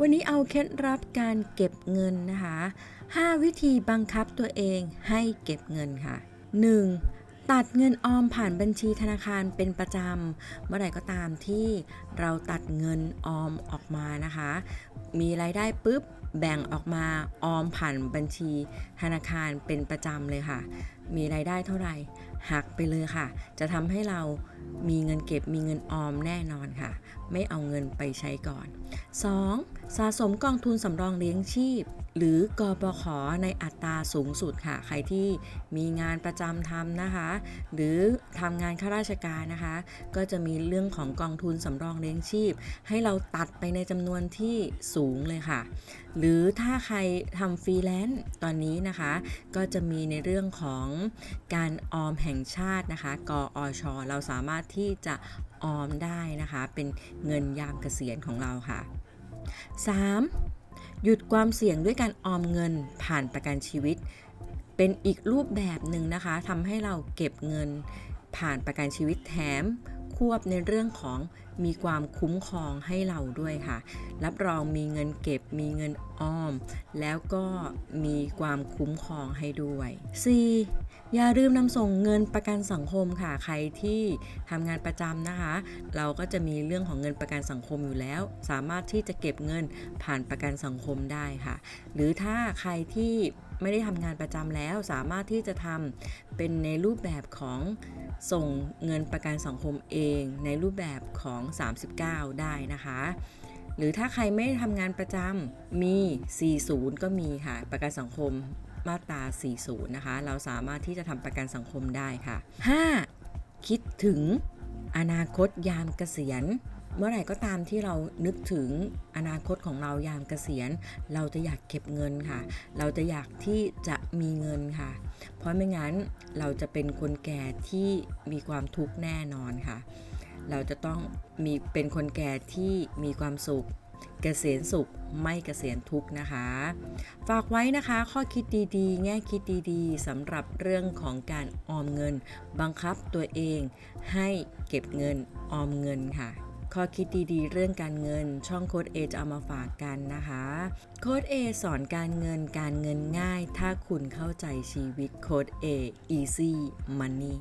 วันนี้เอาเคล็ดลับการเก็บเงินนะคะ 5 วิธีบังคับตัวเองให้เก็บเงินค่ะ 1. ตัดเงินออมผ่านบัญชีธนาคารเป็นประจำ เมื่อไหร่ก็ตามที่เราตัดเงินออมออกมานะคะ มีรายได้ปุ๊บแบ่งออกมาออมผ่านบัญชีธนาคารเป็นประจำเลยค่ะ มีรายได้เท่าไหร่หักไปเลยค่ะ จะทำให้เรามีเงินเก็บมีเงินออมแน่นอนค่ะ ไม่เอาเงินไปใช้ก่อน 2. สะสมกองทุนสำรองเลี้ยงชีพ หรือกปขในอัตราสูงสุดค่ะ ใครที่มีงานประจำทำนะคะ หรือทำงานข้าราชการนะคะ ก็จะมีเรื่องของกองทุนสำรองเลี้ยงชีพ ให้เราตัดไปในจำนวนที่สูงเลยค่ะ หรือถ้าใครทำฟรีแลนซ์ตอนนี้นะคะ ก็จะมีในเรื่องของการออมแห่งชาตินะคะ กอช เราสามารถที่จะออมได้นะคะ เป็นเงินยามเกษียณของเราค่ะ 3. หยุดความเสี่ยงด้วยการออมเงินผ่านประกันชีวิต เป็นอีกรูปแบบหนึ่งนะคะทำให้เราเก็บเงินผ่านประกันชีวิตแถม ควบในเรื่องของมีความคุ้มครองให้เราด้วยค่ะ รับรองมีเงินเก็บ มีเงินออม แล้วก็มีความคุ้มครองให้ด้วย 4. อย่าลืมนำส่งเงินประกันสังคมค่ะ ใครที่ทำงานประจำนะคะ เราก็จะมีเรื่องของเงินประกันสังคมอยู่แล้ว สามารถที่จะเก็บเงินผ่านประกันสังคมได้ค่ะ หรือถ้าใครที่ ไม่ได้ทำงานประจำแล้วสามารถที่จะทำเป็นในรูปแบบของส่งเงินประกันสังคมเองในรูปแบบของ 39 ได้นะคะ หรือถ้าใครไม่ได้ทำงานประจำมี 40 ก็มีค่ะ ประกันสังคมมาตรา 40 นะคะ เราสามารถที่จะทำประกันสังคมได้ค่ะ 5. คิดถึงอนาคตยามเกษียณ เมื่อไหร่ก็ตามที่เรานึกถึงอนาคตของเรายามเกษียณ เราจะอยากเก็บเงินค่ะ เราจะอยากที่จะมีเงินค่ะ เพราะไม่งั้นเราจะเป็นคนแก่ที่มีความทุกข์แน่นอนค่ะ เราจะต้องมีเป็นคนแก่ที่มีความสุขเกษียณสุขไม่เกษียณทุกนะคะ ฝากไว้นะคะ ข้อคิดดีๆ แง่คิดดีๆสำหรับเรื่องของการออมเงิน บังคับตัวเองให้เก็บเงินออมเงินค่ะ ข้อคิดดีๆ เรื่องการเงิน ช่องโค้ดเอจะเอามาฝากกันนะคะ โค้ดเอสอนการเงินการเงินง่าย ถ้าคุณเข้าใจชีวิตโค้ดเอ easy money